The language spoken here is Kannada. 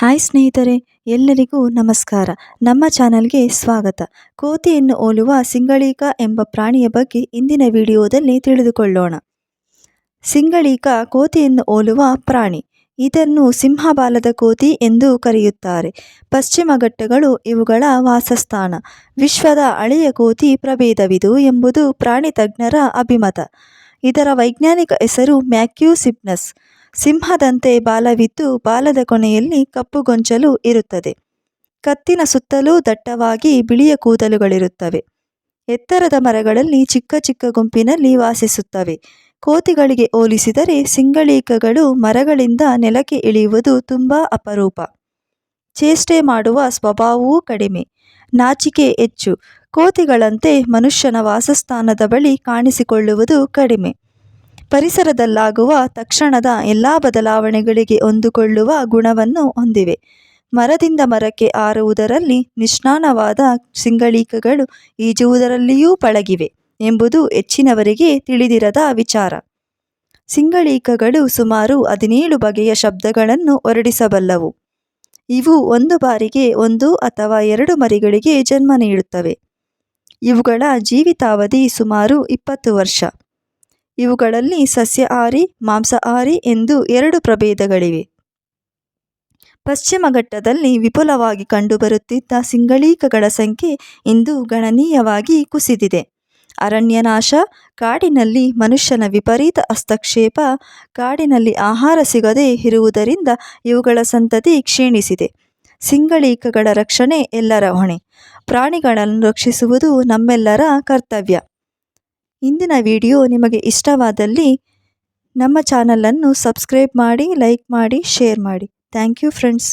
ಹಾಯ್ ಸ್ನೇಹಿತರೆ, ಎಲ್ಲರಿಗೂ ನಮಸ್ಕಾರ. ನಮ್ಮ ಚಾನಲ್ಗೆ ಸ್ವಾಗತ. ಕೋತಿಯನ್ನು ಹೋಲುವ ಸಿಂಗಳೀಕ ಎಂಬ ಪ್ರಾಣಿಯ ಬಗ್ಗೆ ಇಂದಿನ ವಿಡಿಯೋದಲ್ಲಿ ತಿಳಿದುಕೊಳ್ಳೋಣ. ಸಿಂಗಳೀಕ ಕೋತಿಯನ್ನು ಹೋಲುವ ಪ್ರಾಣಿ. ಇದನ್ನು ಸಿಂಹಬಾಲದ ಕೋತಿ ಎಂದು ಕರೆಯುತ್ತಾರೆ. ಪಶ್ಚಿಮ ಘಟ್ಟಗಳು ಇವುಗಳ ವಾಸಸ್ಥಾನ. ವಿಶ್ವದ ಹಳೆಯ ಕೋತಿ ಪ್ರಭೇದವಿದು ಎಂಬುದು ಪ್ರಾಣಿ ತಜ್ಞರ ಅಭಿಮತ. ಇದರ ವೈಜ್ಞಾನಿಕ ಹೆಸರು ಮ್ಯಾಕ್ಯೂಸಿಪ್ನಸ್. ಸಿಂಹದಂತೆ ಬಾಲವಿದ್ದು ಬಾಲದ ಕೊನೆಯಲ್ಲಿ ಕಪ್ಪು ಗೊಂಚಲು ಇರುತ್ತದೆ. ಕತ್ತಿನ ಸುತ್ತಲೂ ದಟ್ಟವಾಗಿ ಬಿಳಿಯ ಕೂದಲುಗಳಿರುತ್ತವೆ. ಎತ್ತರದ ಮರಗಳಲ್ಲಿ ಚಿಕ್ಕ ಚಿಕ್ಕ ಗುಂಪಿನಲ್ಲಿ ವಾಸಿಸುತ್ತವೆ. ಕೋತಿಗಳಿಗೆ ಹೋಲಿಸಿದರೆ ಸಿಂಗಳೀಕಗಳು ಮರಗಳಿಂದ ನೆಲಕ್ಕೆ ಇಳಿಯುವುದು ತುಂಬ ಅಪರೂಪ. ಚೇಷ್ಟೆ ಮಾಡುವ ಸ್ವಭಾವವೂ ಕಡಿಮೆ. ನಾಚಿಕೆ ಹೆಚ್ಚು. ಕೋತಿಗಳಂತೆ ಮನುಷ್ಯನ ವಾಸಸ್ಥಾನದ ಬಳಿ ಕಾಣಿಸಿಕೊಳ್ಳುವುದು ಕಡಿಮೆ. ಪರಿಸರದಲ್ಲಾಗುವ ತಕ್ಷಣದ ಎಲ್ಲ ಬದಲಾವಣೆಗಳಿಗೆ ಹೊಂದಿಕೊಳ್ಳುವ ಗುಣವನ್ನು ಹೊಂದಿವೆ. ಮರದಿಂದ ಮರಕ್ಕೆ ಆರುವುದರಲ್ಲಿ ನಿಷ್ಣಾನವಾದ ಸಿಂಗಳೀಕಗಳು ಈಜುವುದರಲ್ಲಿಯೂ ಪಳಗಿವೆ ಎಂಬುದು ಹೆಚ್ಚಿನವರಿಗೆ ತಿಳಿದಿರದ ವಿಚಾರ. ಸಿಂಗಳೀಕಗಳು ಸುಮಾರು ಹದಿನೇಳು ಬಗೆಯ ಶಬ್ದಗಳನ್ನು ಹೊರಡಿಸಬಲ್ಲವು. ಇವು ಒಂದು ಬಾರಿಗೆ ಒಂದು ಅಥವಾ ಎರಡು ಮರಿಗಳಿಗೆ ಜನ್ಮ ನೀಡುತ್ತವೆ. ಇವುಗಳ ಜೀವಿತಾವಧಿ ಸುಮಾರು ಇಪ್ಪತ್ತು ವರ್ಷ. ಇವುಗಳಲ್ಲಿ ಸಸ್ಯಾಹಾರಿ ಮಾಂಸಾಹಾರಿ ಎಂದು ಎರಡು ಪ್ರಭೇದಗಳಿವೆ. ಪಶ್ಚಿಮ ಘಟ್ಟದಲ್ಲಿ ವಿಪುಲವಾಗಿ ಕಂಡುಬರುತ್ತಿದ್ದ ಸಿಂಗಳೀಕಗಳ ಸಂಖ್ಯೆ ಇಂದು ಗಣನೀಯವಾಗಿ ಕುಸಿದಿದೆ. ಅರಣ್ಯನಾಶ, ಕಾಡಿನಲ್ಲಿ ಮನುಷ್ಯನ ವಿಪರೀತ ಹಸ್ತಕ್ಷೇಪ, ಕಾಡಿನಲ್ಲಿ ಆಹಾರ ಸಿಗದೆ ಇರುವುದರಿಂದ ಇವುಗಳ ಸಂತತಿ ಕ್ಷೀಣಿಸಿದೆ. ಸಿಂಗಳೀಕಗಳ ರಕ್ಷಣೆ ಎಲ್ಲರ ಹೊಣೆ. ಪ್ರಾಣಿಗಳನ್ನು ರಕ್ಷಿಸುವುದು ನಮ್ಮೆಲ್ಲರ ಕರ್ತವ್ಯ. ಇಂದಿನ ವಿಡಿಯೋ ನಿಮಗೆ ಇಷ್ಟವಾದಲ್ಲಿ ನಮ್ಮ ಚಾನಲನ್ನು ಸಬ್ಸ್ಕ್ರೈಬ್ ಮಾಡಿ, ಲೈಕ್ ಮಾಡಿ, ಶೇರ್ ಮಾಡಿ. Thank you friends.